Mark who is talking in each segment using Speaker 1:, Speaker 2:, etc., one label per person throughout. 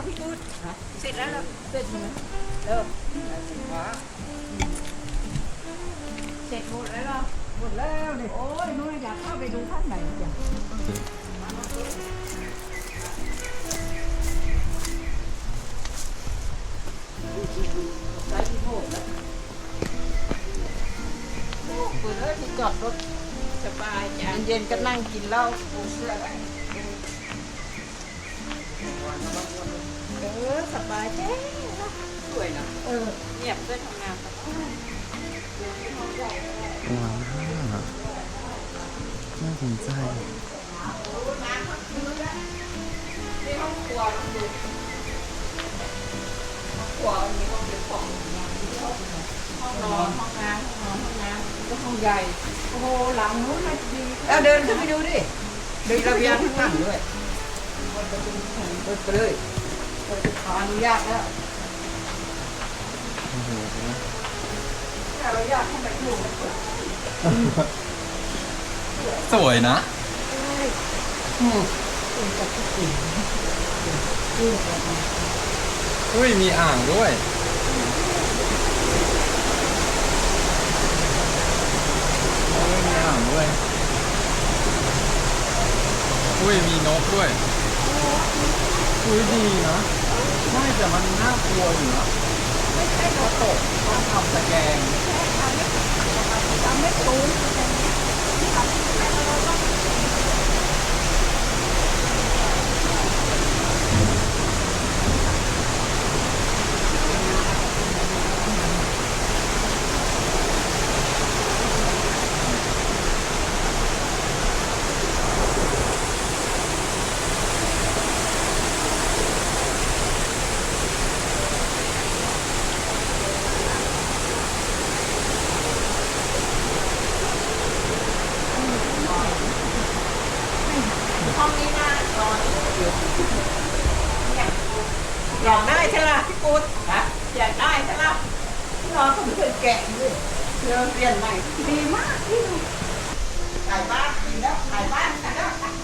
Speaker 1: อพี่พูดเสร็จแล้วเหรอ
Speaker 2: เสร็จไหม
Speaker 1: เออเสร็จหมดแล้วเหรอ
Speaker 2: หมดแล้วนี่โอ้ยนุ้ยอยากเข้าไปดูข้างในจ้ะ
Speaker 1: ใส่ที่โมกแล้วเปิดเลยที่จอดรถสบายจ้ะเย็นๆก็นั่งกินเหล้าปูเสื้อ สบายแท้สวยนะ
Speaker 2: เออ
Speaker 1: เงียบด้วยทำงานสบาย
Speaker 3: ว้าวน่าสนใจ
Speaker 1: นี่ห้องครัวน้องดูห้องครัวมีห้องเก็บของห้องนอนห้องน้ำห้องนอนห้องน้ำก็ห้องใหญ่
Speaker 2: โอ้โหหลังนู้นน่ะดี
Speaker 1: แล้วเดินขึ้นไปดูดิมีระเบียงข้างหลังด้วยเปิดไปเลยเปิดข ออนุญาตแล้ว
Speaker 3: โอ้โห
Speaker 1: ถ้าเราอยากให้ไปอยู่มันเปิด
Speaker 3: สวยนะ
Speaker 1: อืม
Speaker 3: อุ้ยมีอ่างด้วยโอ้ยมีอ่างด้วย อุ้ยมีนกด้วย อุ้ยดีนะไม่แต่มันน่า กลัวอยู่นะ
Speaker 1: ไม่ใช่เราตก
Speaker 3: ต้องทำสแกรง
Speaker 1: ทำไม่ตูน ห้องนี้น่าน อนอยากได้ใช่ไหมพี่กูดอยากได้ใช่ไหมนอนก็ไม่เคยแกะเลยเดี๋ยเปลี่ยนใหม่ดีมากพี่ดูถ่ายบ้านกินแล้วถ่ายบ้านกันแล้ว
Speaker 3: สาม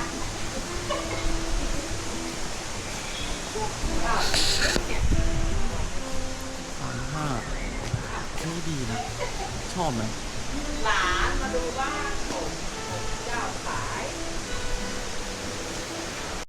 Speaker 3: ห้าอันนี้ดีนะ ชอบไหม
Speaker 1: หลานมาดูบ้าน